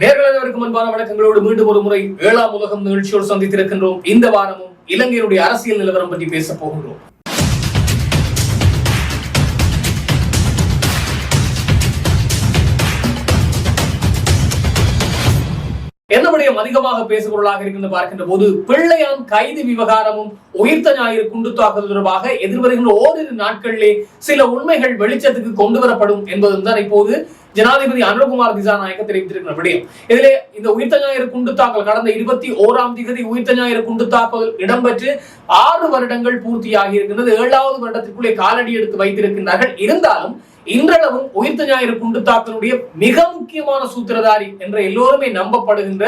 நேர்களுக்கு முன்பான வணக்கங்களோடு மீண்டும் ஒரு முறை ஏழாம் உலகம் நிகழ்ச்சியோடு சந்தித்திருக்கின்றோம். இந்த வாரமும் இலங்கையினுடைய அரசியல் நிலவரம் பற்றி பேச போகின்றோம். என்னுடைய அதிகமாக பேசுபொருளாக இருக்கின்ற பார்க்கின்ற போது பிள்ளையான் கைது விவகாரமும் உயிர்த்த ஞாயிறு குண்டு தாக்குதல் தொடர்பாக எதிர்வருகின்ற ஓரிரு நாட்களிலே சில உண்மைகள் வெளிச்சத்துக்கு கொண்டு வரப்படும் என்பதும் தான் இப்போது ஜனாதிபதி அனுகுமார் திசாநாயக்க தெரிவித்திருக்கிற விடயம். இதிலே இந்த உயிர்த்த ஞாயிறு குண்டு தாக்கல் கடந்த இருபத்தி ஓராம் திகதி உயிர்த்த ஞாயிறு குண்டு தாக்குதல் இடம்பெற்று ஆறு வருடங்கள் பூர்த்தியாகி இருக்கின்றது. ஏழாவது வருடத்திற்குள்ளே காலடி எடுத்து வைத்திருக்கின்றார்கள். இருந்தாலும் இன்றளவும் உயிர்த்த ஞாயிறு குண்டு தாக்கலுடைய மிக முக்கியமான சூத்திரதாரி என்ற எல்லோருமே நம்பப்படுகின்ற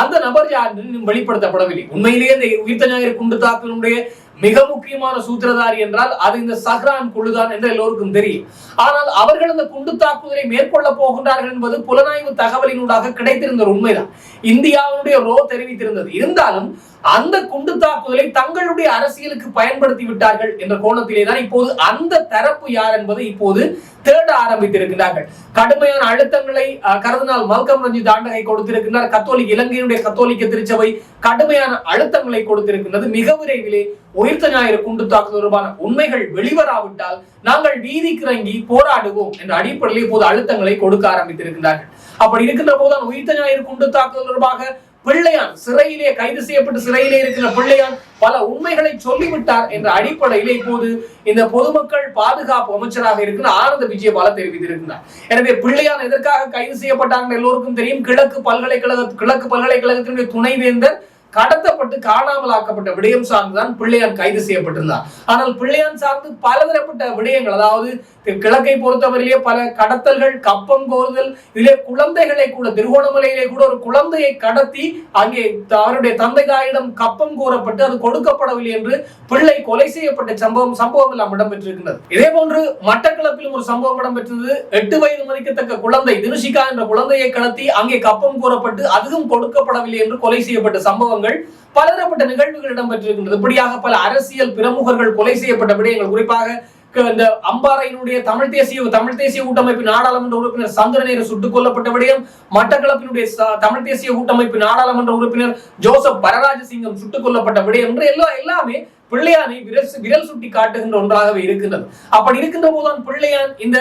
அந்த நபர் யார் வெளிப்படுத்தப்படவில்லை. உண்மையிலேயே இந்த உயிர்த்த ஞாயிறு குண்டு தாக்கலுடைய மிக முக்கியமான சூத்திரதாரி என்றால் அது இந்த சஹ்ரான் குழுதான் என்று எல்லோருக்கும் தெரியும். ஆனால் அவர்கள் அந்த குண்டு தாக்குதலை மேற்கொள்ள போகின்றார்கள் என்பது புலனாய்வு தகவலினூடாக கிடைத்திருந்த உண்மைதான். இந்தியாவுடைய ரோ தெரிவித்திருந்தது. இருந்தாலும் அந்த குண்டு தாக்குதலை தங்களுடைய அரசியலுக்கு பயன்படுத்தி விட்டார்கள் என்ற கோணத்திலே தான் இப்போது அந்த தரப்பு யார் என்பதை இப்போது தேட ஆரம்பித்திருக்கிறார்கள் கடுமையான அழுத்தங்களை கருதினால் மல்கம் ரஞ்சித் ஆண்டகை கொடுத்திருக்கிறார் கத்தோலிக் இலங்கையினுடைய கத்தோலிக்க திருச்சபை கடுமையான அழுத்தங்களை கொடுத்திருக்கின்றது. மிக விரைவிலே உயிர்த்த ஞாயிறு குண்டு தாக்குதல் தொடர்பான உண்மைகள் வெளிவராவிட்டால் நாங்கள் வீதிக்கு இறங்கி போராடுவோம் என்ற அடிப்படையில் இப்போது அழுத்தங்களை கொடுக்க ஆரம்பித்திருக்கிறார்கள் அப்படி இருக்கின்ற போதுதான் உயிர்த்த ஞாயிறு குண்டு தாக்குதல் தொடர்பாக பிள்ளையான் சிறையிலே கைது செய்யப்பட்டு சிறையிலே இருக்கிற பிள்ளையான் பல உண்மைகளை சொல்லிவிட்டார் என்ற அடிப்படையிலே இப்போது இந்த பொதுமக்கள் பாதுகாப்பு அமைச்சராக இருக்கிற ஆனந்த விஜயபால தெரிவித்திருக்கிறார். எனவே பிள்ளையான் எதற்காக கைது செய்யப்பட்டாங்க எல்லோருக்கும் தெரியும். கிழக்கு பல்கலைக்கழக கிழக்கு பல்கலைக்கழகத்தினுடைய துணைவேந்தர் கடத்தப்பட்டு காணாமலாக்கப்பட்ட விடயம் சார்ந்துதான் பிள்ளையான் கைது செய்யப்பட்டிருந்தார் ஆனால் பிள்ளையான் சார்ந்து பலதரப்பட்ட விடயங்கள் அதாவது கிழக்கை பொறுத்தவரையிலே பல கடத்தல்கள் கப்பம் கோருதல் இதிலே குழந்தைகளை கூட திருகோணமலையிலே கூட ஒரு குழந்தையை கடத்தி அங்கே அவருடைய தந்தை தாயிடம் கப்பம் கோரப்பட்டு அது கொடுக்கப்படவில்லை என்று பிள்ளை கொலை செய்யப்பட்ட சம்பவம் சம்பவம் எல்லாம் இடம்பெற்றிருக்கிறது இதே போன்று மட்டக்களப்பிலும் ஒரு சம்பவம் இடம்பெற்றது. எட்டு வயது மதிக்கத்தக்க குழந்தை தினுஷிகா என்ற குழந்தையை கடத்தி அங்கே கப்பம் கூறப்பட்டு அதுவும் கொடுக்கப்படவில்லை என்று கொலை செய்யப்பட்ட சம்பவம் சம்பவங்கள் பலதரப்பட்ட நிகழ்வுகள் இடம்பெற்றிருக்கின்றது. இப்படியாக பல அரசியல் பிரமுகர்கள் கொலை செய்யப்பட்ட விடயங்கள் குறிப்பாக இந்த அம்பாறையினுடைய தமிழ் தேசிய தமிழ் தேசிய கூட்டமைப்பு நாடாளுமன்ற உறுப்பினர் சந்திரநேரு சுட்டுக் கொல்லப்பட்ட விடயம் மட்டக்களப்பினுடைய தமிழ் தேசிய கூட்டமைப்பு நாடாளுமன்ற உறுப்பினர் ஜோசப் பரராஜசிங்கம் சுட்டுக் கொல்லப்பட்ட விடயம் என்று எல்லா எல்லாமே பிள்ளையானை விரல் விரல் சுட்டி காட்டுகின்ற ஒன்றாகவே இருக்கின்றது. அப்படி இருக்கின்ற போதுதான் பிள்ளையான் இந்த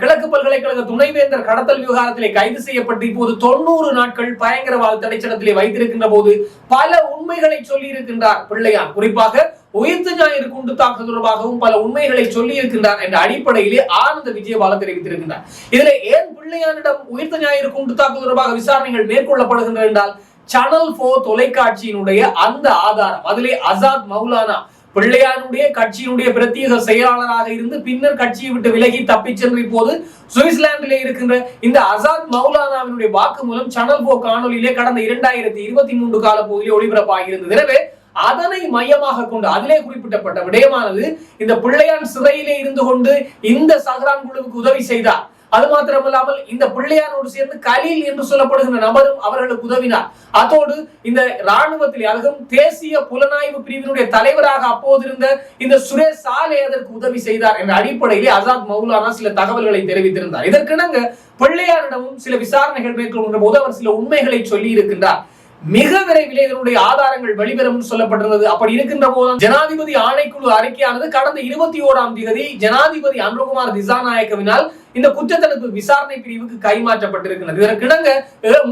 கிழக்கு பல்கலைக்கழக துணைவேந்தர் கடத்தல் விவகாரத்திலே கைது செய்யப்பட்டு இப்போது தொண்ணூறு நாட்கள் பயங்கரவாத தடைச்சட்டத்திலே வைத்திருக்கின்ற போது பல உண்மைகளை சொல்லி இருக்கின்றார் பிள்ளையான். குறிப்பாக உயிர்த்து ஞாயிறு குண்டு தாக்கு தொடர்பாகவும் பல உண்மைகளை சொல்லி இருக்கின்றார் என்ற அடிப்படையிலே ஆனந்த விஜயபால தெரிவித்திருக்கின்றார். இதுல ஏன் பிள்ளையானிடம் உயிர்த்த ஞாயிறு குண்டு தாக்கு தொடர்பாக விசாரணைகள் மேற்கொள்ளப்படுகின்றன என்றால் சேனல் போ தொலைக்காட்சியினுடைய அந்த ஆதாரம். அதிலே அசாத் மௌலானா பிள்ளையானுடைய கட்சியினுடைய பிரத்யேக செயலாளராக இருந்து பின்னர் கட்சியை விட்டு விலகி தப்பிச் சென்று இப்போது சுவிட்சர்லாந்திலே இருக்கின்ற இந்த அசாத் மௌலானாவினுடைய வாக்குமூலம் சனல் போ காணொலியிலே கடந்த இரண்டாயிரத்தி இருபத்தி மூன்று கால பகுதியில் ஒளிபரப்பாகி இருந்தது. எனவே அதனை மையமாக கொண்டு அதிலே குறிப்பிட்டப்பட்ட விடயமானது இந்த பிள்ளையான் சிறையிலே இருந்து கொண்டு இந்த சஹ்ரான் குழுவுக்கு உதவி செய்தார். அது மாத்திரமல்லாமல் இந்த பிள்ளையாரோடு சேர்ந்து கலீல் என்று சொல்லப்படுகின்ற நபரும் அவர்களுக்கு உதவினார். அதோடு இந்த ராணுவத்தில் அதுவும் தேசிய புலனாய்வு பிரிவினுடைய தலைவராக அப்போது இருந்த இந்த சுரேஷ் சாலே அதற்கு உதவி செய்தார் என்ற அடிப்படையிலே ஆசாத் மௌலானா சில தகவல்களை தெரிவித்திருந்தார். இதற்கிணங்க பிள்ளையாரிடமும் சில விசாரணைகள் மேற்கொள்கின்ற போது அவர் சில உண்மைகளை சொல்லி இருக்கின்றார். மிக விரைவில் இதனுடைய ஆதாரங்கள் வெளிவரும் சொல்லப்பட்டிருந்தது. அப்படி இருக்கின்ற போது ஜனாதிபதி ஆணைக்குழு அறிக்கையானது கடந்த இருபத்தி ஓராம் தேதி ஜனாதிபதி அனுகுமார் திசாநாயக்கவினால் இந்த குற்றத்தடுப்பு விசாரணை பிரிவுக்கு கைமாற்றப்பட்டிருக்கிறது. இதற்கிடங்க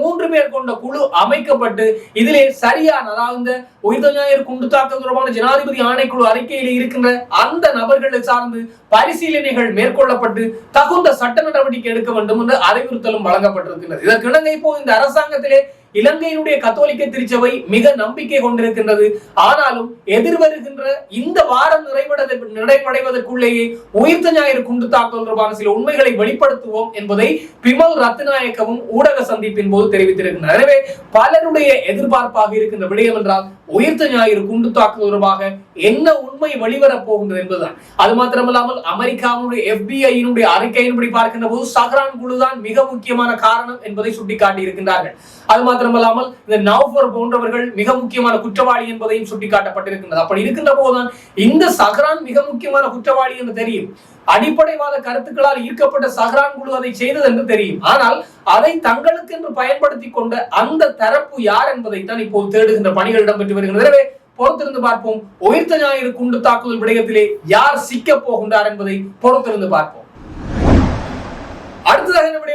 மூன்று பேர் கொண்ட குழு அமைக்கப்பட்டு இதிலே சரியான அதாவது இந்த உயிர்த்த ஞாயிறு குண்டு தாக்க தொடர்பான ஜனாதிபதி ஆணைக்குழு அறிக்கையில் இருக்கின்ற அந்த நபர்களை சார்ந்து பரிசீலனைகள் மேற்கொள்ளப்பட்டு தகுந்த சட்ட நடவடிக்கை எடுக்க வேண்டும் என்று அறிவுறுத்தலும் வழங்கப்பட்டிருக்கிறது இதற்கிடங்க இப்போ இந்த அரசாங்கத்திலே இலங்கையினுடைய கத்தோலிக்க திருச்சபை மிக நம்பிக்கை கொண்டிருக்கின்றது. ஆனாலும் எதிர்வருகின்ற இந்த வாரம் நிறைவடை நிறைவடைவதற்குள்ளேயே உயிர்த்த ஞாயிறு குண்டு தாக்கல் தொடர்பான சில உண்மைகளை வெளிப்படுத்துவோம் என்பதை பிமல் ரத்நாயக்கவும் ஊடக சந்திப்பின் போது தெரிவித்திருக்கிறார் எனவே பலருடைய எதிர்பார்ப்பாக இருக்கின்ற விடயம் என்றால் உயிர்த்த ஞாயிறு குண்டு தாக்குதல் தொடர்பாக என்ன உண்மை வெளிவரப் போகின்றது என்பதுதான். அது மாத்திரமல்லாமல் அமெரிக்காவுடைய எஃபிஐயினுடைய அறிக்கையின்படி பார்க்கின்ற போது சஹ்ரான் குழுதான் மிக முக்கியமான காரணம் என்பதை சுட்டிக்காட்டி இருக்கின்றார்கள் அது மாத்திரமல்லாமல் இந்த நவ்பர் போன்றவர்கள் மிக முக்கியமான குற்றவாளி என்பதையும் சுட்டிக்காட்டப்பட்டிருக்கின்றது. அப்படி இருக்கின்ற போதுதான் இந்த சஹ்ரான் மிக முக்கியமான குற்றவாளி என்று தெரியும். அடிப்படைவாத கருத்துக்களால் ஈர்க்கப்பட்ட சஹ்ரான் குழு அதை செய்தது என்று தெரியும். ஆனால் அதை தங்களுக்கு என்று பயன்படுத்தி கொண்ட அந்த தரப்பு யார் என்பதைத்தான் இப்போது தேடுகின்ற பணிகள் இடம்பெற்று வருகின்றன. பொறுத்திருந்து பார்ப்போம். உயிர்த்த ஞாயிறு குண்டு தாக்குதல் விடயத்திலே யார் சிக்க போகின்றார் என்பதை பொறுத்திருந்து பார்ப்போம்.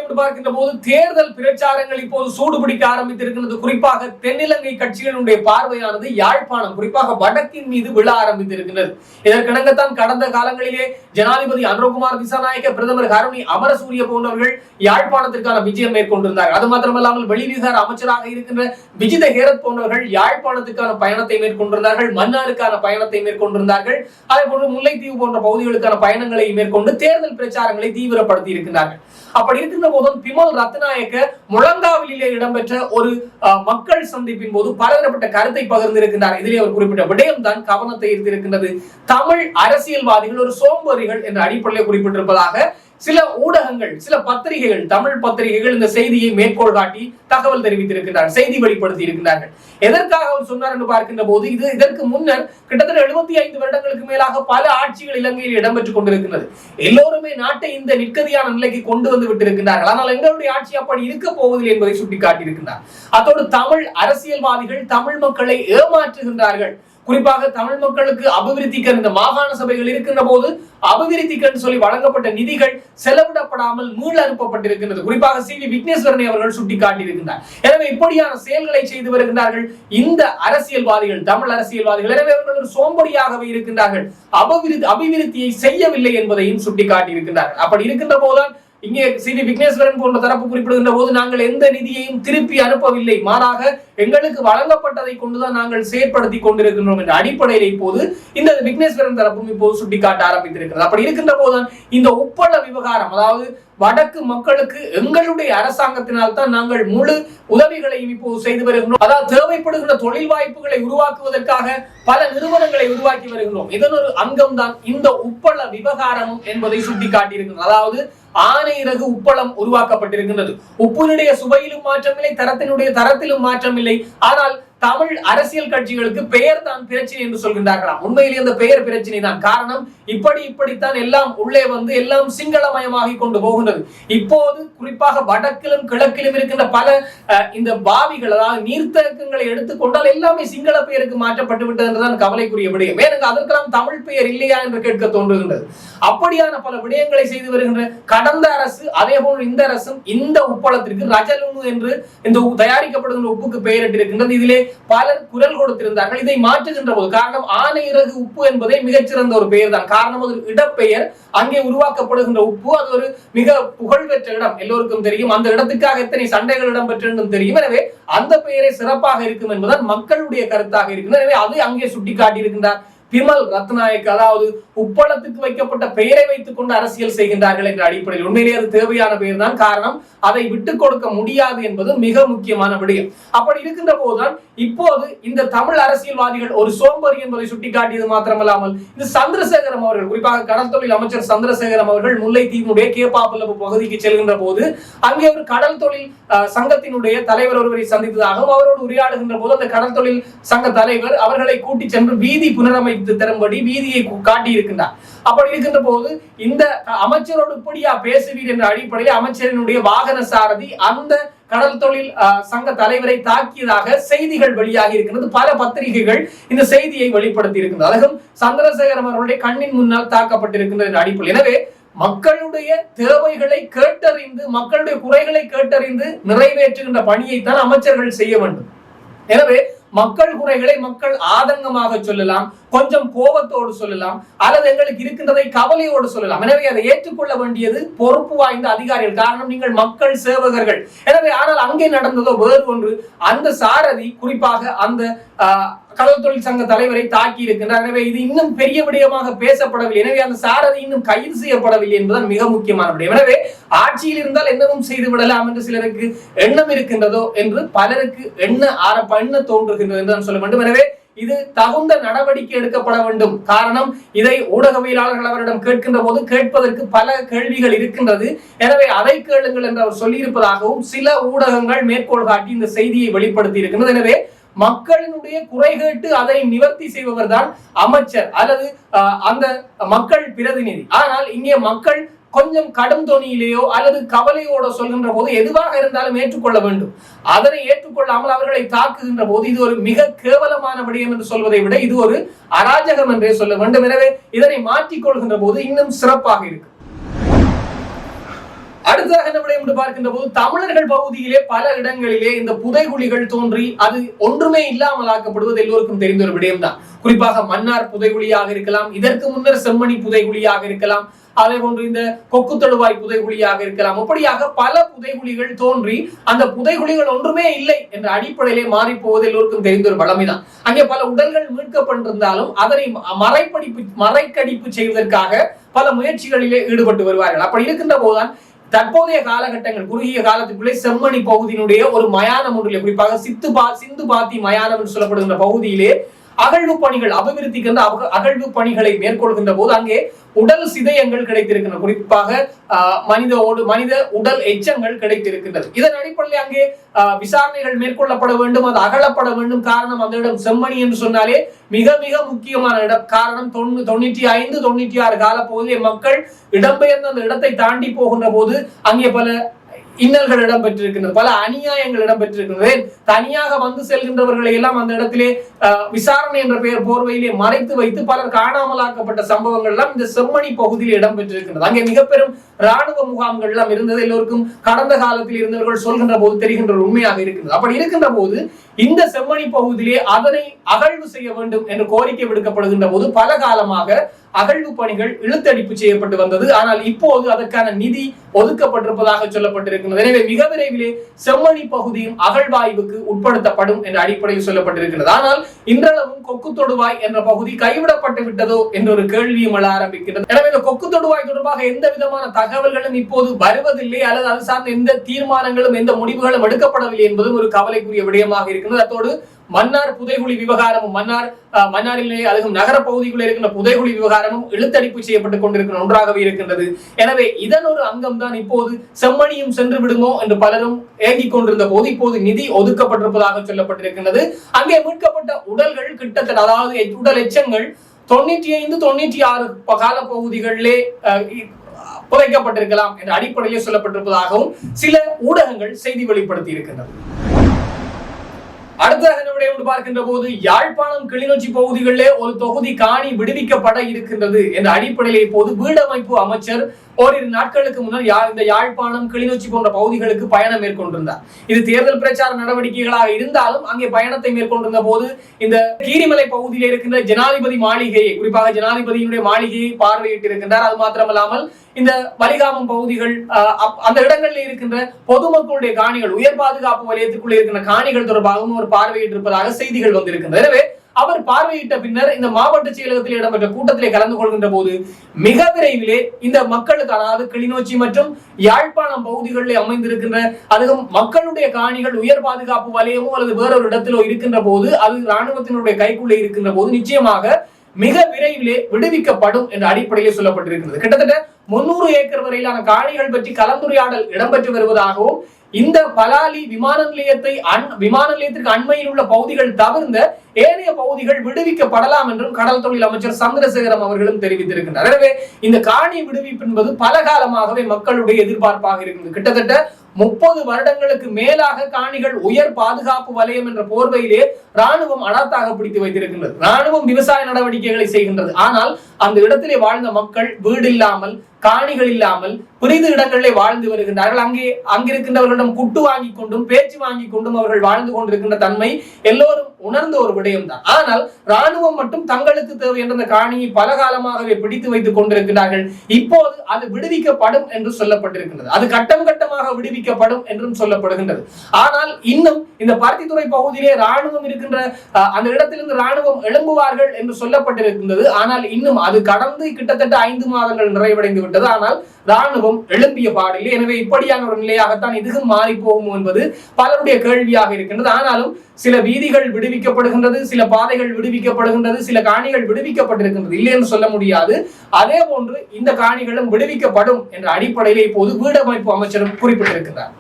அடுத்ததாக பார்க்கின்ற போது தேர்தல் பிரச்சாரங்கள் இப்போது சூடுபிடிக்க ஆரம்பித்திருக்கிறது. குறிப்பாக தென்னிலங்கை கட்சிகளுடைய பார்வையானது யாழ்ப்பாணம் குறிப்பாக வடக்கின் மீது விழ ஆரம்பித்திருக்கின்றது இதற்கிணங்கத்தான் கடந்த காலங்களிலே ஜனாதிபதி அனுரகுமார் திசாநாயக்க பிரதமர் கருணி அமரசூரிய போன்றவர்கள் யாழ்ப்பாணத்திற்கான விஜயம் மேற்கொண்டிருந்தார். அது மாத்திரமல்லாமல் வெளிவிகார அமைச்சராக இருக்கின்ற விஜித ஹேரத் போன்றவர்கள் யாழ்ப்பாணத்துக்கான பயணத்தை மேற்கொண்டிருந்தார்கள் மன்னாருக்கான பயணத்தை மேற்கொண்டிருந்தார்கள் அதே போன்று முல்லைத்தீவு போன்ற பகுதிகளுக்கான பயணங்களை மேற்கொண்டு தேர்தல் பிரச்சாரங்களை தீவிரப்படுத்தி இருக்கின்றார்கள் அப்படி இருக்கின்ற போதும். பிமல் ரத்நாயக்க முழங்காவிலே இடம்பெற்ற ஒரு அஹ், மக்கள் சந்திப்பின் போது பலதரப்பட்ட கருத்தை பகிர்ந்திருக்கின்றார். இதிலே அவர் குறிப்பிட்ட விடயம் தான் கவனத்தை ஈர்த்திருக்கின்றது. தமிழ் அரசியல்வாதிகள் ஒரு சோம்பேறிகள் என்ற அடிப்படையில் குறிப்பிட்டிருப்பதாக சில ஊடகங்கள் சில பத்திரிகைகள் தமிழ் பத்திரிகைகள் இந்த செய்தியை மேற்கோள் காட்டி தகவல் தெரிவித்திருக்கிறார்கள் செய்தி வெளிப்படுத்தி இருக்கிறார்கள் எதற்காக அவர் சொன்னார் என்று பார்க்கின்ற போது இது இதற்கு முன்னர் கிட்டத்தட்ட எழுபத்தி ஐந்து வருடங்களுக்கு மேலாக பல ஆட்சிகள் இலங்கையில் இடம்பெற்றுக் கொண்டிருக்கிறது எல்லோருமே நாட்டை இந்த நிற்கதியான நிலைக்கு கொண்டு வந்து விட்டிருக்கின்றார்கள். ஆனால் எங்களுடைய ஆட்சி அப்படி இருக்க போவதில்லை என்பதை சுட்டிக்காட்டியிருக்கிறார் அத்தோடு தமிழ் அரசியல்வாதிகள் தமிழ் மக்களை ஏமாற்றுகின்றார்கள். குறிப்பாக தமிழ் மக்களுக்கு அபிவிருத்திக்கு இந்த மாகாண சபைகள் இருக்கின்ற போது அபிவிருத்திக்கு சொல்லி வழங்கப்பட்ட நிதிகள் செலவிடப்படாமல் மீள் அனுப்பப்பட்டிருக்கின்றது. குறிப்பாக சி வி விக்னேஸ்வரனை அவர்கள் சுட்டிக்காட்டியிருக்கின்றார். எனவே இப்படியான செயல்களை செய்து வருகின்றார்கள் இந்த அரசியல்வாதிகள் தமிழ் அரசியல்வாதிகள். எனவே அவர்கள் ஒரு சோம்படியாகவே இருக்கின்றார்கள். அபிவிருத்தி அபிவிருத்தியை செய்யவில்லை என்பதையும் சுட்டிக்காட்டியிருக்கின்றார்கள். அப்படி இருக்கின்ற போதுதான் இங்கே சி. விக்னேஸ்வரன் போன்ற தரப்பு குறிப்பிடுகின்ற போது நாங்கள் எந்த நிதியையும் திருப்பி அனுப்பவில்லை. மாறாக எங்களுக்கு வழங்கப்பட்டதை கொண்டுதான் நாங்கள் செயற்படுத்தி கொண்டிருக்கின்றோம் என்ற அடிப்படையில் இப்போது இந்த விக்னேஸ்வரன் தரப்பும் இப்போது சுட்டிக்காட்ட ஆரம்பித்திருக்கிறது. அப்படி இருக்கின்ற போதுதான் இந்த உப்பள விவகாரம் அதாவது வடக்கு மக்களுக்கு எங்களுடைய அரசாங்கத்தினால் தான் நாங்கள் முழு உதவிகளையும் இப்போது செய்து வருகின்றோம். அதாவது தேவைப்படுகின்ற தொழில் வாய்ப்புகளை உருவாக்குவதற்காக பல நிறுவனங்களை உருவாக்கி வருகிறோம் இதன் ஒரு அங்கம் தான் இந்த உப்பள விவகாரம் என்பதை சுட்டிக்காட்டியிருக்கிறது. அதாவது ஆனை இறகு உப்பளம் உருவாக்கப்பட்டிருக்கின்றது. உப்பினுடைய சுவையிலும் மாற்றமில்லை தரத்தினுடைய தரத்திலும் மாற்றமில்லை. ஆனால் தமிழ் அரசியல் கட்சிகளுக்கு பெயர் தான் பிரச்சனை என்று சொல்கின்றார்களாம். உண்மையிலே அந்த பெயர் பிரச்சனை தான். காரணம் இப்படி இப்படித்தான் எல்லாம் உள்ளே வந்து எல்லாம் சிங்களமயமாகி கொண்டு போகின்றது. இப்போது குறிப்பாக வடக்கிலும் கிழக்கிலும் இருக்கின்ற பல இந்த பாவிகள் அதாவது நீர்த்தேக்கங்களை எடுத்துக்கொண்டால் எல்லாமே சிங்கள பெயருக்கு மாற்றப்பட்டு விட்டது என்றுதான் கவலைக்குரிய விடயம். வேறு அதற்கெல்லாம் தமிழ் பெயர் இல்லையா என்று கேட்க தோன்றுகின்றது. அப்படியான பல விடயங்களை செய்து வருகின்ற கடந்த அரசு அதே போன்று இந்த அரசும் இந்த உப்பளத்திற்கு ரஜலுனு என்று இந்த தயாரிக்கப்படுகின்ற உப்புக்கு பெயரிட்டிருக்கின்றது. இதிலே பலர் குரல் கொடுத்திருந்தார்கள். இதை மாற்றுகின்ற போது காரணம் ஆனை இறகு உப்பு என்பதே மிகச்சிறந்த ஒரு பெயர் தான் காரணம் அது ஒரு இடப்பெயர். அங்கே உருவாக்கப்படுகின்ற உப்பு அது ஒரு மிக புகழ்பெற்ற இடம். எல்லோருக்கும் தெரியும். அந்த இடத்துக்காக எத்தனை சண்டைகள் இடம்பெற்றிருந்தும் தெரியும். எனவே அந்த பெயரே சிறப்பாக இருக்கும் என்பதால் மக்களுடைய கருத்தாக இருக்கும். எனவே அது அங்கே சுட்டிக்காட்டி இருக்கின்றார் பிமல் ரத்நாயக் அதாவது உப்பளத்துக்கு வைக்கப்பட்ட பெயரை வைத்துக் கொண்டு அரசியல் செய்கின்றார்கள் என்ற அடிப்படையில். உண்மையிலே அது தேவையான பெயர் தான். காரணம் அதை விட்டுக் கொடுக்க முடியாது என்பது மிக முக்கியமான விடயம். அப்படி இருக்கின்ற போதுதான் இப்போது இந்த தமிழ் அரசியல்வாதிகள் ஒரு சோம்பரி என்பதை சுட்டிக்காட்டியது மாத்திரமல்லாமல் இந்த சந்திரசேகரம் அவர்கள் குறிப்பாக கடல் தொழில் அமைச்சர் சந்திரசேகரம் அவர்கள் முல்லைத்தீவினுடைய கேப்பாப்புலப்பு பகுதிக்கு செல்கின்ற போது அங்கே ஒரு கடல் தொழில் சங்கத்தினுடைய தலைவர் ஒருவரை சந்தித்ததாகவும் அவரோடு உரையாடுகின்ற போது அந்த கடல் தொழில் சங்க தலைவர் அவர்களை கூட்டி சென்று வீதி புனரமை புனரமைத்து தரும்படி வீதியை கு- காட்டியிருக்கின்றார். அப்படி இருக்கின்ற போது இந்த அமைச்சரோடு இப்படியா பேசுவீர் என்ற அடிப்படையில் அமைச்சரினுடைய வாகன சாரதி அந்த கடல் தொழில் சங்க தலைவரை தாக்கியதாக செய்திகள் வெளியாகி இருக்கிறது பல பத்திரிகைகள் இந்த செய்தியை வெளிப்படுத்தி இருக்கின்றது அதுவும் சந்திரசேகரம் அவர்களுடைய கண்ணின் முன்னால் தாக்கப்பட்டிருக்கின்ற அடிப்படையில். எனவே மக்களுடைய தேவைகளை கேட்டறிந்து மக்களுடைய குறைகளை கேட்டறிந்து நிறைவேற்றுகின்ற பணியைத்தான் அமைச்சர்கள் செய்ய வேண்டும். எனவே மக்கள் குறைகளை மக்கள் ஆதங்கமாக சொல்லலாம் கொஞ்சம் கோபத்தோடு சொல்லலாம் அல்லது எங்களுக்கு இருக்கின்றதை கவலையோடு சொல்லலாம். எனவே அதை ஏற்றுக்கொள்ள வேண்டியது பொறுப்பு வாய்ந்த அதிகாரிகள். காரணம் நீங்கள் மக்கள் சேவகர்கள். எனவே ஆனால் அங்கே நடந்ததோ வேறு ஒன்று. அந்த சாரதி குறிப்பாக அந்த ஆஹ், கடல் தொழில் சங்க தலைவரை தாக்கி இருக்கின்றார். எனவே இது இன்னும் பெரிய விடயமாக பேசப்படவில்லை. எனவே அந்த சாரதி இன்னும் கைது செய்யப்படவில்லை என்பதுதான் மிக முக்கியமான விடயம். எனவே ஆட்சியில் இருந்தால் என்னவும் செய்து விடலாம் என்று சிலருக்கு எண்ணம் இருக்கின்றதோ என்று பலருக்கு எண்ண ஆரம்ப எண்ண தோன்றுகின்றது என்று நான் சொல்ல வேண்டும். எனவே இது தகுந்த நடவடிக்கை எடுக்கப்பட வேண்டும். காரணம் இதை ஊடகவியலாளர்கள் அவரிடம் கேட்கின்ற போது கேட்பதற்கு பல கேள்விகள் இருக்கின்றது. எனவே அதை கேளுங்கள் என்று அவர் சொல்லியிருப்பதாகவும் சில ஊடகங்கள் மேற்கோள் காட்டி இந்த செய்தியை வெளிப்படுத்தி இருக்கின்றது. எனவே மக்களினுடைய குறை கேட்டு அதை நிவர்த்தி செய்பவர் தான் அமைச்சர் அல்லது அந்த மக்கள் பிரதிநிதி. ஆனால் இங்கே மக்கள் கொஞ்சம் கடும் தொனியிலேயோ அல்லது கவலையோட சொல்கின்ற போது எதுவாக இருந்தாலும் ஏற்றுக்கொள்ள வேண்டும். அதனை ஏற்றுக்கொள்ளாமல் அவர்களை தாக்குகின்ற போது இது ஒரு மிக கேவலமான விடயம் என்று சொல்வதை விட இது ஒரு அராஜகம் என்றே சொல்ல வேண்டும். எனவே இதனை மாற்றிக் கொள்கின்ற போது இன்னும் சிறப்பாக இருக்கு அடுத்ததாக என்ன விடயம் என்று பார்க்கின்ற போது தமிழர்கள் பகுதியிலே பல இடங்களிலே இந்த புதைகுழிகள் தோன்றி அது ஒன்றுமே இல்லாமல் ஆக்கப்படுவது எல்லோருக்கும் தெரிந்த ஒரு விடயம்தான். குறிப்பாக மன்னார் புதைகுழியாக இருக்கலாம் இதற்கு முன்னர் செம்மணி புதைகுழியாக இருக்கலாம் அதே போன்று இந்த கொக்கு தழுவாய் புதைகுழியாக இருக்கலாம். அப்படியாக பல புதைகுழிகள் தோன்றி அந்த புதைகுழிகள் ஒன்றுமே இல்லை என்ற அடிப்படையிலே மாறி போவது எல்லோருக்கும் தெரிந்த ஒரு வளமைதான். அங்கே பல உடல்கள் மீட்கப்பட்டிருந்தாலும் அதனை மறைப்படிப்பு மறைக்கடிப்பு செய்வதற்காக பல முயற்சிகளிலே ஈடுபட்டு வருவார்கள். அப்படி இருக்கின்ற போதுதான் தற்போதைய காலகட்டங்கள் குறுகிய காலத்துக்குள்ளே செம்மணி பகுதியினுடைய ஒரு மயானம் ஒன்றிலே குறிப்பாக சித்து பா சிந்து பாத்தி மயானம் என்று சொல்லப்படுகின்ற பகுதியிலே அகழ்வு பணிகள் அபிவிருத்திக்கு அக- அகழ்வு பணிகளை மேற்கொள்கின்ற போது அங்கே உடல் சிதையங்கள் கிடைத்திருக்கின்றன. குறிப்பாக மனித ஓடு மனித உடல் எச்சங்கள் கிடைத்திருக்கின்றது. இதன் அடிப்படையில் அங்கே ஆஹ், விசாரணைகள் மேற்கொள்ளப்பட வேண்டும் அது அகலப்பட வேண்டும். காரணம் அந்த இடம் செம்மணி என்று சொன்னாலே மிக மிக முக்கியமான இடம். காரணம் தொண்ணூ தொண்ணூற்றி ஐந்து தொண்ணூற்றி ஆறு காலப்பகுதியில் மக்கள் இடம்பெயர்ந்த அந்த இடத்தை தாண்டி போகின்ற போது அங்கே பல இன்னல்கள் இடம்பெற்றிருக்கின்றது பல அநியாயங்கள் இடம்பெற்றிருக்கின்றது தனியாக வந்து செல்கின்றவர்களை எல்லாம் அந்த இடத்திலே விசாரணை என்ற பெயர் போர்வையிலே மறைத்து வைத்து பலர் காணாமலாக்கப்பட்ட சம்பவங்கள் எல்லாம் இந்த செம்மணி பகுதியில் இடம்பெற்றிருக்கின்றது அங்கே மிக பெரும் ராணுவ முகாம்கள் எல்லாம் இருந்தது. எல்லோருக்கும் கடந்த காலத்தில் இருந்தவர்கள் சொல்கின்ற போது தெரிகின்ற உண்மையாக இருக்கிறது அப்படி இருக்கின்ற போது இந்த செம்மணி பகுதியிலே அதனை அகழ்வு செய்ய வேண்டும் என்று கோரிக்கை விடுக்கப்படுகின்ற போது பல காலமாக அகழ்வு பணிகள் இழுத்தடிப்பு செய்யப்பட்டு வந்தது. ஆனால் இப்போது அதற்கான நிதி ஒதுக்கப்பட்டிருப்பதாக சொல்லப்பட்டிருக்கிறது எனவே மிக விரைவிலே செம்மணி பகுதியும் அகழ்வாய்வுக்கு உட்படுத்தப்படும் என்ற அடிப்படையில் சொல்லப்பட்டிருக்கிறது ஆனால் இன்றளவும் கொக்கு தொடுவாய் என்ற பகுதி கைவிடப்பட்டு விட்டதோ என்ற ஒரு கேள்வியும் எழ ஆரம்பிக்கிறது எனவே இந்த கொக்கு தொடுவாய் தொடர்பாக எந்த விதமான தகவல்களும் இப்போது வருவதில்லை அல்லது அது சார்ந்த எந்த தீர்மானங்களும் எந்த முடிவுகளும் எடுக்கப்படவில்லை என்பதும் ஒரு கவலைக்குரிய விடயமாக இருக்கிறது அத்தோடு மன்னார் புதைகுழி விவகாரமும் மன்னார் மன்னாரிலே அதுவும் நகர பகுதிக்குள்ள இருக்கின்ற புதைகுழி விவகாரமும் இழுத்தடிப்பு செய்யப்பட்டுக் கொண்டிருக்கிற ஒன்றாகவே இருக்கின்றது. எனவே இதன் ஒரு அங்கம் தான் இப்போது செம்மணியும் சென்று விடுமோ என்று பலரும் ஏங்கிக் கொண்டிருந்த போது இப்போது நிதி ஒதுக்கப்பட்டிருப்பதாக சொல்லப்பட்டிருக்கின்றது. அங்கே மீட்கப்பட்ட உடல்கள் கிட்டத்தட்ட அதாவது உடல் எச்சங்கள் தொண்ணூற்றி ஐந்து தொண்ணூற்றி ஆறு கால பகுதிகளிலே புதைக்கப்பட்டிருக்கலாம் என்ற அடிப்படையில் சொல்லப்பட்டிருப்பதாகவும் சில ஊடகங்கள் செய்தி வெளிப்படுத்தி இருக்கின்றன அடுத்ததாக நம்முடைய விடயம் பார்க்கின்ற போது யாழ்ப்பாணம் கிளிநொச்சி பகுதிகளிலே ஒரு தொகுதி காணி விடுவிக்கப்பட இருக்கின்றது என்ற அடிப்படையிலே இப்போது வீடமைப்பு அமைச்சர் ஓரிரு நாட்களுக்கு முன்னர் இந்த யாழ்ப்பாணம் கிளிநொச்சி போன்ற பகுதிகளுக்கு பயணம் மேற்கொண்டிருந்தார். இது தேர்தல் பிரச்சார நடவடிக்கைகளாக இருந்தாலும் அங்கே பயணத்தை மேற்கொண்டிருந்த போது இந்த கீரிமலை பகுதியில் இருக்கின்ற ஜனாதிபதி மாளிகையை குறிப்பாக ஜனாதிபதியினுடைய மாளிகையை பார்வையிட்டு இருக்கின்றார் அது மாத்திரமல்லாமல் இந்த வலிகாமம் பகுதிகள் அஹ், அப்- அந்த இடங்களில் இருக்கின்ற பொதுமக்களுடைய காணிகள் உயர் பாதுகாப்பு வலயத்துக்குள்ள இருக்கின்ற காணிகள் தொடர்பாகவும் ஒரு பார்வையிட்டிருப்பதாக செய்திகள் வந்திருக்கின்றன. எனவே அவர் பார்வையிட்ட பின்னர் இந்த மாவட்ட செயலகத்தில் இடம்பெற்ற கூட்டத்திலே கலந்து கொள்கின்ற போது மிக விரைவிலே இந்த மக்களுக்கு அதாவது கிளிநொச்சி மற்றும் யாழ்ப்பாணம் பகுதிகளில் அமைந்திருக்கின்ற அதுவும் மக்களுடைய காணிகள் உயர் பாதுகாப்பு வலயமோ அல்லது வேறொரு இடத்திலோ இருக்கின்ற போது அது ராணுவத்தினுடைய கைக்குள்ளே இருக்கின்ற போது நிச்சயமாக மிக விரைவிலே விடுவிக்கப்படும் என்ற அடிப்படையில் சொல்லப்பட்டிருக்கிறது. கிட்டத்தட்ட முன்னூறு ஏக்கர் வரையிலான காணிகள் பற்றி கலந்துரையாடல் இடம்பெற்று வருவதாகவும் இந்த பலாலி விமான நிலையத்தை அன் விமான நிலையத்திற்கு அண்மையில் உள்ள பகுதிகள் தவிர்ந்த ஏனைய பகுதிகள் விடுவிக்கப்படலாம் என்றும் கடல் தொழில் அமைச்சர் சந்திரசேகரம் அவர்களும் தெரிவித்திருக்கின்றனர் எனவே இந்த காணி விடுவிப்பு என்பது பல காலமாகவே மக்களுடைய எதிர்பார்ப்பாக இருக்கிறது கிட்டத்தட்ட முப்பது வருடங்களுக்கு மேலாக காணிகள் உயர் பாதுகாப்பு வலயம் என்ற போர்வையிலே ராணுவம் அடாத்தாக பிடித்து வைத்திருக்கின்றது. ராணுவம் விவசாய நடவடிக்கைகளை செய்கின்றது. ஆனால் அந்த இடத்திலே வாழ்ந்த மக்கள் வீடு இல்லாமல் காணிகள் இல்லாமல் புனித இடங்களிலே வாழ்ந்து வருகின்றார்கள். அங்கே அங்கிருக்கின்றவர்களிடம் குட்டு வாங்கி கொண்டும் பேச்சு வாங்கி கொண்டும் அவர்கள் வாழ்ந்து கொண்டிருக்கின்ற தன்மை எல்லோரும் உணர்ந்த ஒரு விடயம்தான். ஆனால் ராணுவம் மட்டும் தங்களுக்கு தேவை என்ற காணியை பல காலமாகவே பிடித்து வைத்துக் கொண்டிருக்கிறார்கள் இப்போது அது விடுவிக்கப்படும் என்று சொல்லப்பட்டிருக்கின்றது. அது கட்டம் கட்டமாக விடுவிக்கப்படும் என்றும் சொல்லப்படுகின்றது. ஆனால் இன்னும் இந்த பருத்தித்துறை பகுதியிலே ராணுவம் இருக்கின்ற அஹ், அந்த இடத்திலிருந்து ராணுவம் எழும்புவார்கள் என்று சொல்லப்பட்டிருக்கின்றது. ஆனால் இன்னும் அது கடந்து கிட்டத்தட்ட ஐந்து மாதங்கள் நிறைவடைந்து விட்டது. ஆனால் ராணுவம் எழுப்பிய பாடில்லை எனவே இப்படியான ஒரு நிலையாகத்தான் இதுவும் மாறி போகும் என்பது பலருடைய கேள்வியாக இருக்கின்றது. ஆனாலும் சில வீதிகள் விடுவிக்கப்படுகின்றது சில பாதைகள் விடுவிக்கப்படுகின்றது சில காணிகள் விடுவிக்கப்பட்டிருக்கின்றது. இல்லை என்று சொல்ல முடியாது. அதே போன்று இந்த காணிகளும் விடுவிக்கப்படும் என்ற அடிப்படையிலே இப்போது வீடமைப்பு அமைச்சரும் குறிப்பிட்டிருக்கிறார்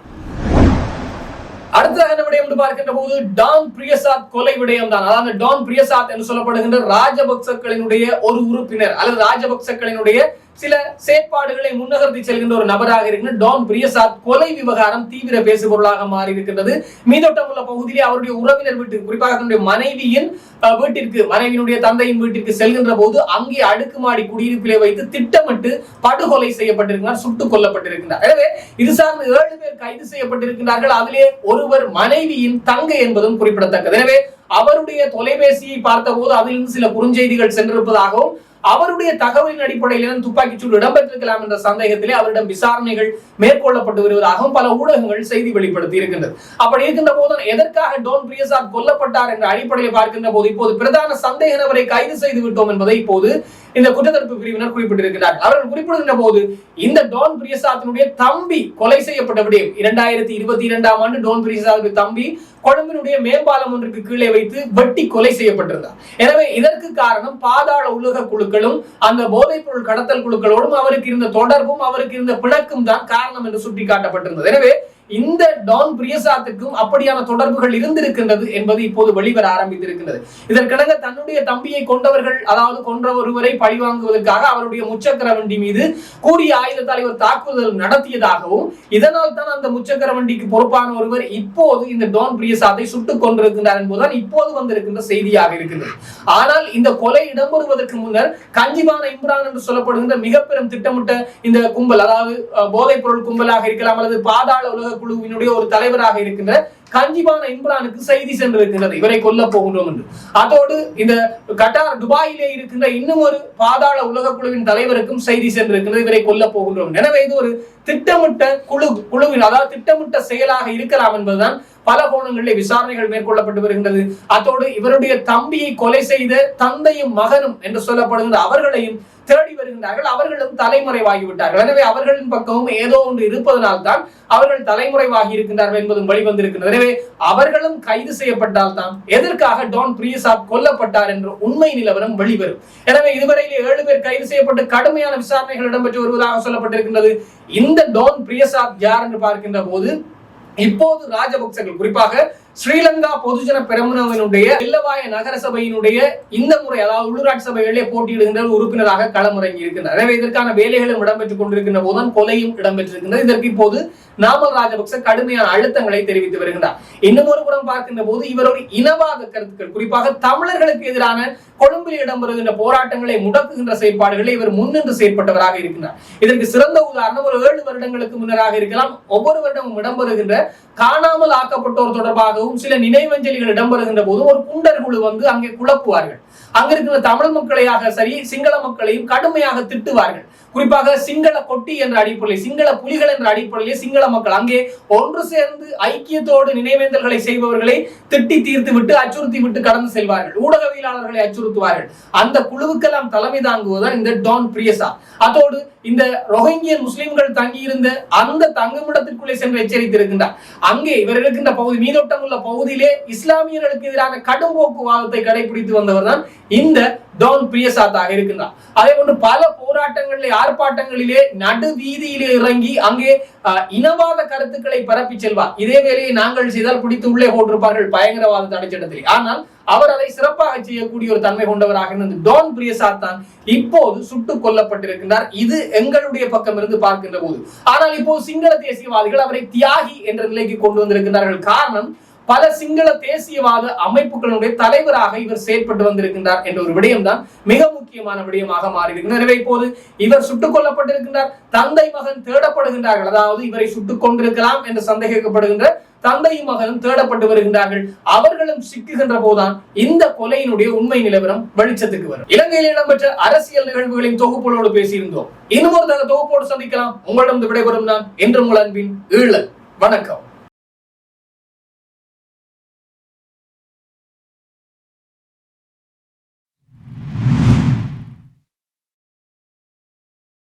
அடுத்ததாக என்ன விடயம் என்று பார்க்கின்ற போது டான் பிரியசாத் கொலை விடயம் தான். அதாவது டான் பிரியசாத் என்று சொல்லப்படுகின்ற ராஜபக்சக்களினுடைய ஒரு உறுப்பினர் அல்லது ராஜபக்சக்களினுடைய சில செயற்பாடுகளை முன்னகர்த்தி செல்கின்ற ஒரு நபராக இருக்கின்ற டான் பிரியசாத் கொலை விவகாரம் தீவிர பேசுபொருளாக மாறி இருக்கின்றது மீதோட்டம் உள்ள பகுதியிலே அவருடைய உறவினர் வீட்டுக்கு குறிப்பாக தன்னுடைய மனைவியின் வீட்டிற்கு மனைவியினுடைய தந்தையின் வீட்டிற்கு செல்கின்ற போது அங்கே அடுக்குமாடி குடியிருப்பிலே வைத்து திட்டமிட்டு படுகொலை செய்யப்பட்டிருக்கிறார் சுட்டுக் கொல்லப்பட்டிருக்கிறார் எனவே இது சார்ந்த ஏழு பேர் கைது செய்யப்பட்டிருக்கிறார்கள் அதிலே ஒருவர் மனைவியின் தங்கை என்பதும் குறிப்பிடத்தக்கது. எனவே அவருடைய தொலைபேசியை பார்த்தபோது அதிலிருந்து சில குறுஞ்செய்திகள் சென்றிருப்பதாகவும் அவருடைய தகவலின் அடிப்படையில் துப்பாக்கிச்சூடு இடம்பெற்றிருக்கலாம் என்ற சந்தேகத்திலே அவரிடம் விசாரணைகள் மேற்கொள்ளப்பட்டு வருவதாகவும் பல ஊடகங்கள் செய்தி வெளிப்படுத்தி இருக்கின்றது. அப்படி இருக்கின்ற போது எதற்காக டோன் பிரியசாத் கொல்லப்பட்டார் என்ற அடிப்படையில் பார்க்கின்ற போது இப்போது பிரதான சந்தேக நபரை கைது செய்து விட்டோம் என்பதை இப்போது இந்த குற்றத்தடுப்பு பிரிவினர் குறிப்பிட்டிருக்கிறார். அவர்கள் குறிப்பிடுகின்ற போது இந்த டோன் பிரியசாத்தினுடைய தம்பி கொலை செய்யப்பட்ட விடயம் இரண்டாயிரத்தி இருபத்தி இரண்டாம் ஆண்டு டோன் பிரியசாத்துடைய தம்பி கொழும்பினுடைய மேம்பாலம் ஒன்றுக்கு கீழே வைத்து வெட்டி கொலை செய்யப்பட்டிருந்தார். எனவே இதற்கு காரணம் பாதாள உலக குழுக்களும் அந்த போதைப் பொருள் கடத்தல் குழுக்களோடும் அவருக்கு இருந்த தொடர்பும் அவருக்கு இருந்த பிணக்கும் தான் காரணம் என்று சுட்டிக்காட்டப்பட்டிருந்தது. எனவே இந்த டான் பிரியசாத்துக்கும் அப்படியான தொடர்புகள் இருந்திருக்கின்றது என்பது இப்போது வெளிவர ஆரம்பித்திருக்கின்றது. இதற்கிணங்க தன்னுடைய தம்பியை கொண்டவர்கள் அதாவது கொன்ற ஒருவரை பழிவாங்குவதற்காக அவருடைய முச்சக்கர வண்டி மீது கூறிய ஆயுதத்தால் இவர் தாக்குதல் நடத்தியதாகவும் இதனால் தான் அந்த முச்சக்கர வண்டிக்கு பொறுப்பான ஒருவர் இப்போது இந்த டான் பிரியசாத்தை சுட்டுக் கொண்டிருக்கின்றார் என்பதுதான் இப்போது வந்திருக்கின்ற செய்தியாக இருக்கின்றது. ஆனால் இந்த கொலை இடம்பெறுவதற்கு முன்னர் கஞ்சிபான இம்ரான் என்று சொல்லப்படுகின்ற மிக பெரும் திட்டமிட்ட இந்த கும்பல் அதாவது போதைப் பொருள் கும்பலாக இருக்கலாம் அல்லது பாதாள உலக குழுவினுடைய ஒரு தலைவராக இருக்கின்ற கஞ்சிபான இம்ரானுக்கு செய்தி சென்றிருக்கின்றது. இவரை கொல்ல போகின்றோம் என்று. அதோடு இந்த கட்டார் துபாயிலே இருக்கின்ற இன்னும் ஒரு பாதாள உலக குழுவின் தலைவருக்கும் செய்தி சென்றிருக்கின்றது. இவரை கொல்ல போகின்றோம். எனவே இது ஒரு திட்டமிட்ட குழு குழுவின் அதாவது திட்டமிட்ட செயலாக இருக்கலாம் என்பதுதான் பல கோணங்களிலே விசாரணைகள் மேற்கொள்ளப்பட்டு வருகின்றது. அத்தோடு இவருடைய தம்பியை கொலை செய்த தந்தையும் மகனும் என்று சொல்லப்படுகின்ற அவர்களையும் தேடி வருகின்றார்கள். அவர்களும் தலைமுறைவாகிவிட்டார்கள் எனவே அவர்களின் பக்கமும் ஏதோ ஒன்று இருப்பதனால் தான் அவர்கள் தலைமுறைவாகி இருக்கின்றார்கள் என்பதும் வெளிவந்திருக்கிறது எனவே அவர்களும் கைது செய்யப்பட்டால் தான் எதற்காக டோன் பிரியசாத் கொல்லப்பட்டார் என்ற உண்மை நிலவரம் வெளிவரும். எனவே இதுவரையிலே ஏழு பேர் கைது செய்யப்பட்டு கடுமையான விசாரணைகள் இடம்பெற்று வருவதாக சொல்லப்பட்டிருக்கின்றது. இந்த டோன் பிரியசாத் யார் என்று பார்க்கின்ற போது இப்போது ராஜபக்சர்கள் குறிப்பாக ஸ்ரீலங்கா பொதுஜன பெரமுனவினுடைய இல்லவாய நகர சபையினுடைய இந்த முறை அதாவது உள்ளூராட்சி சபைகளிலே போட்டியிடுகின்ற உறுப்பினராக களமிறங்கி இருக்கின்றார். எனவே இதற்கான வேலைகளும் இடம்பெற்றுக் கொண்டிருக்கின்ற போதுதான் கொலையும் இடம்பெற்றிருக்கின்றது. இதற்கு இப்போது நாமல் ராஜபக்ச கடுமையான அழுத்தங்களை தெரிவித்து வருகின்றார். இன்னும் ஒரு புறம் பார்க்கின்ற போது இவர் ஒரு இனவாத கருத்துக்கள் குறிப்பாக தமிழர்களுக்கு எதிரான கொழும்பில் இடம்பெறுகின்ற போராட்டங்களை முடக்குகின்ற செயற்பாடுகளை இவர் முன்னின்று செயற்பட்டவராக இருக்கின்றார். இதற்கு சிறந்த உதாரணம் ஒரு ஏழு வருடங்களுக்கு முன்னராக இருக்கலாம் ஒவ்வொரு வருடமும் இடம்பெறுகின்ற காணாமல் ஆக்கப்பட்டோர் தொடர்பாக தொடர்பாகவும் சில நினைவஞ்சலிகள் இடம்பெறுகின்ற போது ஒரு குண்டர் குழு வந்து அங்கே குழப்புவார்கள். அங்க இருக்கிற தமிழ் மக்களையாக சரி சிங்கள மக்களையும் கடுமையாக திட்டுவார்கள். குறிப்பாக சிங்கள கொட்டி என்ற அடிப்படையில் சிங்கள புலிகள் என்ற அடிப்படையில் சிங்கள மக்கள் அங்கே ஒன்று சேர்ந்து ஐக்கியத்தோடு நினைவேந்தல்களை செய்பவர்களை திட்டி தீர்த்து விட்டு அச்சுறுத்தி விட்டு கடந்து செல்வார்கள். ஊடகவியலாளர்களை அச்சுறுத்துவார்கள். அந்த குழுவுக்கெல்லாம் தலைமை தாங்குவதுதான் இந்த டான் பிரியசா. அதோடு இந்த ரோஹிங்கியன் முஸ்லிம்கள் தங்கியிருந்த அந்த தங்குமிடத்திற்குள்ளே சென்று எச்சரித்திருக்கின்றார். அங்கே இவர் இருக்கின்ற பகுதி மீதோட்டம் உள்ள பகுதியிலே இஸ்லாமியர்களுக்கு எதிரான கடும் போக்குவாதத்தை கடைபிடித்து வந்தவர் தான் இந்த டவுன் பிரியசாத்தாக இருக்கின்றார் அதே போன்று பல போராட்டங்களிலே ஆர்ப்பாட்டங்களிலே நடு வீதியிலே இறங்கி அங்கே இனவாத கருத்துக்களை பரப்பி செல்வார். இதே வேலையை நாங்கள் செய்தால் பிடித்து உள்ளே போட்டிருப்பார்கள் பயங்கரவாத தடைச்சட்டத்தில் ஆனால் அவர் அதை சிறப்பாக செய்யக்கூடிய ஒரு தன்மை கொண்டவராக இருந்தது டோன் பிரியசாத் தான் இப்போது சுட்டுக் கொல்லப்பட்டிருக்கின்றார். இது எங்களுடைய பக்கம் இருந்து பார்க்கின்ற போது. ஆனால் இப்போது சிங்கள தேசியவாதிகள் அவரை தியாகி என்ற நிலைக்கு கொண்டு வந்திருக்கிறார்கள் காரணம் பல சிங்கள தேசியவாத அமைப்புகளுடைய தலைவராக இவர் செயற்பட்டு வந்திருக்கின்றார் என்ற ஒரு விடயம்தான் மிக முக்கியமான விடயமாக மாறியிருக்கிறது. எனவே இப்போது இவர் சுட்டுக் கொல்லப்பட்டிருக்கின்றார் தந்தை மகன் தேடப்படுகின்றார்கள். அதாவது இவரை சுட்டுக் கொண்டிருக்கலாம் என்று சந்தேகிக்கப்படுகின்ற தந்தையும் மகனும் தேடப்பட்டு வருகின்றார்கள். அவர்களும் சிக்குகின்ற போதுதான் இந்த கொலையினுடைய உண்மை நிலவரம் வெளிச்சத்துக்கு வரும். இலங்கையில் இடம்பெற்ற அரசியல் நிகழ்வுகளின் தொகுப்புகளோடு பேசியிருந்தோம். இன்னும் ஒரு தக தொகுப்போடு சந்திக்கலாம். உங்களிடம் விடைபெறும் நான் என்று உங்கள் அன்பின் ஈழல். வணக்கம்.